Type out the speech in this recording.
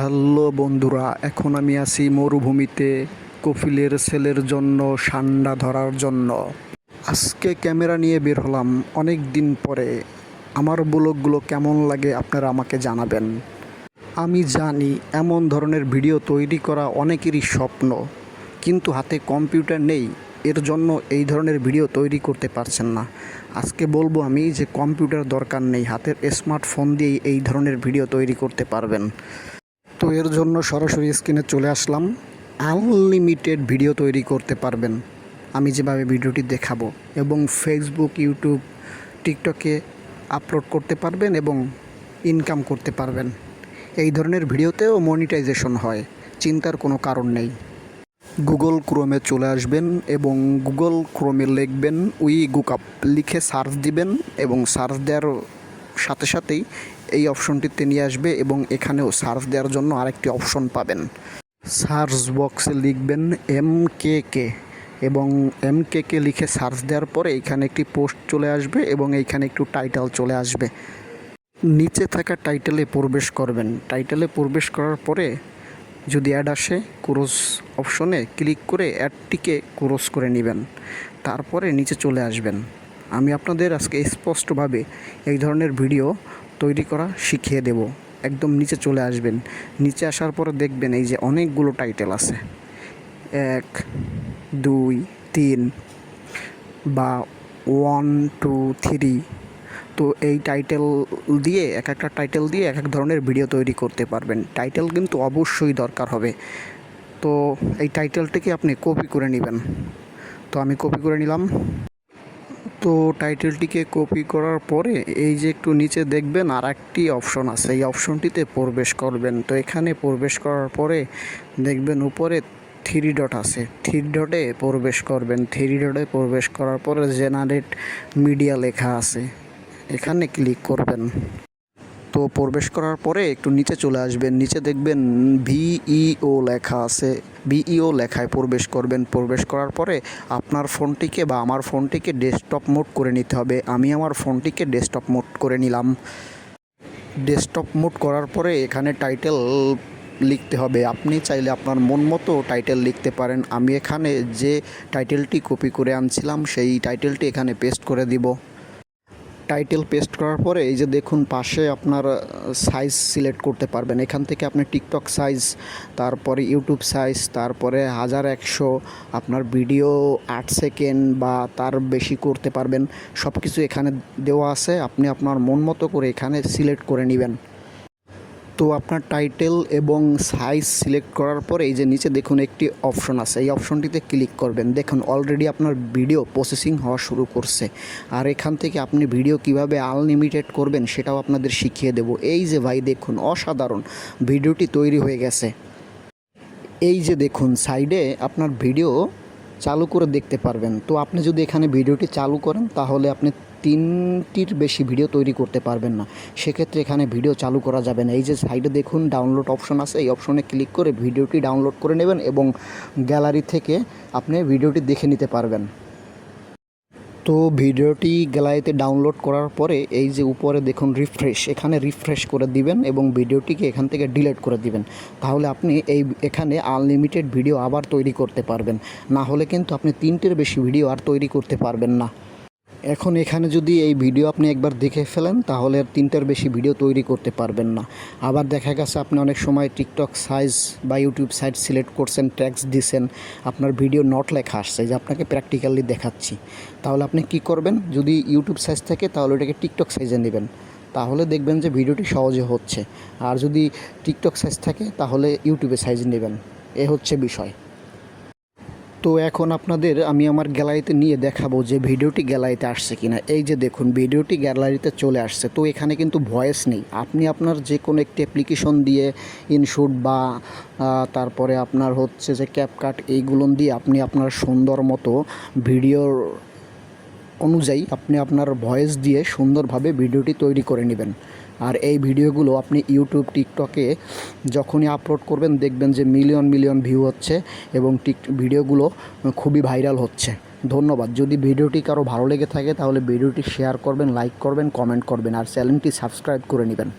Hello বন্ধুরা, এখন আমি আছি মরুভূমিতে কপিলের সেলের জন্য, সান্ডা ধরার জন্য। আজকে ক্যামেরা নিয়ে বের হলাম অনেক দিন পরে। আমার ব্লগগুলো কেমন লাগে আপনারা আমাকে জানাবেন। আমি জানি এমন ধরনের ভিডিও তৈরি করা অনেকেরই স্বপ্ন, কিন্তু হাতে কম্পিউটার নেই, এর জন্য এই ধরনের ভিডিও তৈরি করতে পারছেন না। আজকে বলব আমি যে কম্পিউটার দরকার নেই, হাতের স্মার্টফোন দিয়েই এই ধরনের ভিডিও তৈরি করতে পারবেন। তো এর জন্য সরাসরি স্ক্রিনে চলে আসলাম। আনলিমিটেড ভিডিও তৈরি করতে পারবেন। আমি যেভাবে ভিডিওটি দেখাবো এবং ফেসবুক ইউটিউব টিকটকে আপলোড করতে পারবেন এবং ইনকাম করতে পারবেন। এই ধরনের ভিডিওতেও মনিটাইজেশন হয়, চিন্তার কোনো কারণ নেই। গুগল ক্রোমে চলে আসবেন এবং গুগল ক্রোমে লিখবেন, উই গুকআপ লিখে সার্চ দিবেন এবং সার্চ দেওয়ার সাথে সাথেই এই অপশনটিতে নিয়ে আসবে এবং এখানেও সার্চ দেওয়ার জন্য আরেকটি অপশন পাবেন। সার্চ বক্সে লিখবেন এম কে কে এবং এম কে কে লিখে সার্চ দেওয়ার পরে এখানে একটি পোস্ট চলে আসবে এবং এইখানে একটু টাইটেল চলে আসবে। নিচে থাকা টাইটেলে প্রবেশ করবেন। টাইটেলে প্রবেশ করার পরে যদি অ্যাড আসে ক্রোস অপশনে ক্লিক করে অ্যাডটিকে ক্রোস করে নেবেন। তারপরে নিচে চলে আসবেন। আমি আপনাদের আজকে স্পষ্টভাবে এই ধরনের ভিডিও তৈরি করা শিখিয়ে দেব। একদম নিচে চলে আসবেন। নিচে আসার পরে দেখবেন এই যে অনেকগুলো টাইটেল আছে। এক, দুই, তিন বা ওয়ান টু থ্রি তো এই টাইটেল দিয়ে, এক একটা টাইটেল দিয়ে এক এক ধরনের ভিডিও তৈরি করতে পারবেন। টাইটেল কিন্তু অবশ্যই দরকার হবে। তো এই টাইটেলটিকে আপনি কপি করে নেবেন। তো আমি কপি করে নিলাম। তো টাইটেলটিকে কপি করার পরে এই যে একটু নিচে দেখবেন আর একটি অপশন আছে। এই অপশনটিতে প্রবেশ করবেন। তো এখানে প্রবেশ করার পরে দেখবেন উপরে থ্রি ডট আছে। থ্রি ডটে প্রবেশ করবেন। থ্রি ডটে প্রবেশ করার পরে জেনারেট মিডিয়া লেখা আছে। এখানে ক্লিক করবেন। তো প্রবেশ করার পরে একটু নিচে চলে আসবেন, নিচে দেখবেন ভিইও লেখা আছে। ভিইও লেখায় প্রবেশ করবেন। প্রবেশ করার পরে আপনার ফোনটিকে বা আমার ফোনটিকে ডেস্কটপ মোড করে নিতে হবে। আমি আমার ফোনটিকে ডেস্কটপ মোড করে নিলাম। ডেস্কটপ মোড করার পরে এখানে টাইটেল লিখতে হবে। আপনি চাইলে আপনার মন মতো টাইটেল লিখতে পারেন। আমি এখানে যে টাইটেলটি কপি করে আনছিলাম, সেই টাইটেলটি এখানে পেস্ট করে দিব। টাইটেল পেস্ট করার পরে এই যে দেখুন পাশে আপনার সাইজ সিলেক্ট করতে পারবেন। এখান থেকে আপনি টিকটক সাইজ তারপরে ইউটিউব সাইজ তারপরে হাজার একশো আপনার ভিডিও আট সেকেন্ড বা তার বেশি করতে পারবেন। সব কিছু এখানে দেওয়া আছে। আপনি আপনার মন মতো করে এখানে সিলেক্ট করে নেবেন। তো আপনার টাইটেল এবং সাইজ সিলেক্ট করার পরে এই যে নিচে দেখুন একটি অপশন আছে। এই অপশনটিতে ক্লিক করবেন। দেখুন অলরেডি আপনার ভিডিও প্রসেসিং হওয়া শুরু করছে। আর এখান থেকে আপনি ভিডিও কীভাবে আনলিমিটেড করবেন সেটাও আপনাদের শিখিয়ে দেব। এই যে ভাই, দেখুন, অসাধারণ ভিডিওটি তৈরি হয়ে গেছে। এই যে দেখুন সাইডে আপনার ভিডিও চালু করে দেখতে পারবেন। তো আপনি যদি এখানে ভিডিওটি চালু করেন, তাহলে আপনি তিনটির বেশি ভিডিও তৈরি করতে পারবেন না। সেক্ষেত্রে এখানে ভিডিও চালু করা যাবে না। এই যে সাইডে দেখুন ডাউনলোড অপশন আছে। এই অপশনে ক্লিক করে ভিডিওটি ডাউনলোড করে নেবেন এবং গ্যালারি থেকে আপনি ভিডিওটি দেখে নিতে পারবেন। তো ভিডিওটি গ্যালারিতে ডাউনলোড করার পরে এই যে উপরে দেখুন রিফ্রেশ এখানে রিফ্রেশ করে দিবেন এবং ভিডিওটিকে এখান থেকে ডিলিট করে দিবেন। তাহলে আপনি এই এখানে আনলিমিটেড ভিডিও আবার তৈরি করতে পারবেন। না হলে কিন্তু আপনি তিনটের বেশি ভিডিও আর তৈরি করতে পারবেন না। এখন এখানে যদি এই ভিডিও আপনি একবার দেখে ফেলেন, তাহলে আর তিনটার বেশি ভিডিও তৈরি করতে পারবেন না। আবার দেখা গেছে আপনি অনেক সময় টিকটক সাইজ বা ইউটিউব সাইট সিলেক্ট করছেন ট্যাক্স দিছেন, আপনার ভিডিও নট লেখা আসছে, যে আপনাকে প্র্যাকটিক্যালি দেখাচ্ছি। তাহলে আপনি কি করবেন? যদি ইউটিউব সাইজ থাকে, তাহলে ওটাকে টিকটক সাইজে নেবেন। তাহলে দেখবেন যে ভিডিওটি সহজে হচ্ছে। আর যদি টিকটক সাইজ থাকে, তাহলে ইউটিউবে সাইজ নেবেন। এ হচ্ছে বিষয়। তো এখন আপনাদের আমি আমার গ্যালারিতে নিয়ে দেখাবো যে ভিডিওটি গ্যালারিতে আসছে কিনা। এই যে দেখুন, ভিডিওটি গ্যালারিতে চলে আসছে। তো এখানে কিন্তু ভয়েস নেই। আপনি আপনার যে কোনো একটি অ্যাপ্লিকেশন দিয়ে ইনশুট বা তারপরে আপনার হচ্ছে যে ক্যাপকাট এইগুলো দিয়ে আপনি আপনার সুন্দর মতো ভিডিওর অনুযায়ী আপনি আপনার ভয়েস দিয়ে সুন্দরভাবে ভিডিওটি তৈরি করে নেবেন। আর এই ভিডিওগুলো আপনি ইউটিউব, টিকটকে যখনই আপলোড করবেন, দেখবেন যে মিলিয়ন মিলিয়ন ভিউ হচ্ছে এবং টিক, ভিডিওগুলো খুবই ভাইরাল হচ্ছে। ধন্যবাদ। যদি ভিডিওটি কারও ভালো লেগে থাকে, তাহলে ভিডিওটি শেয়ার করবেন লাইক করবেন কমেন্ট করবেন, আর চ্যানেলটি সাবস্ক্রাইব করে নেবেন।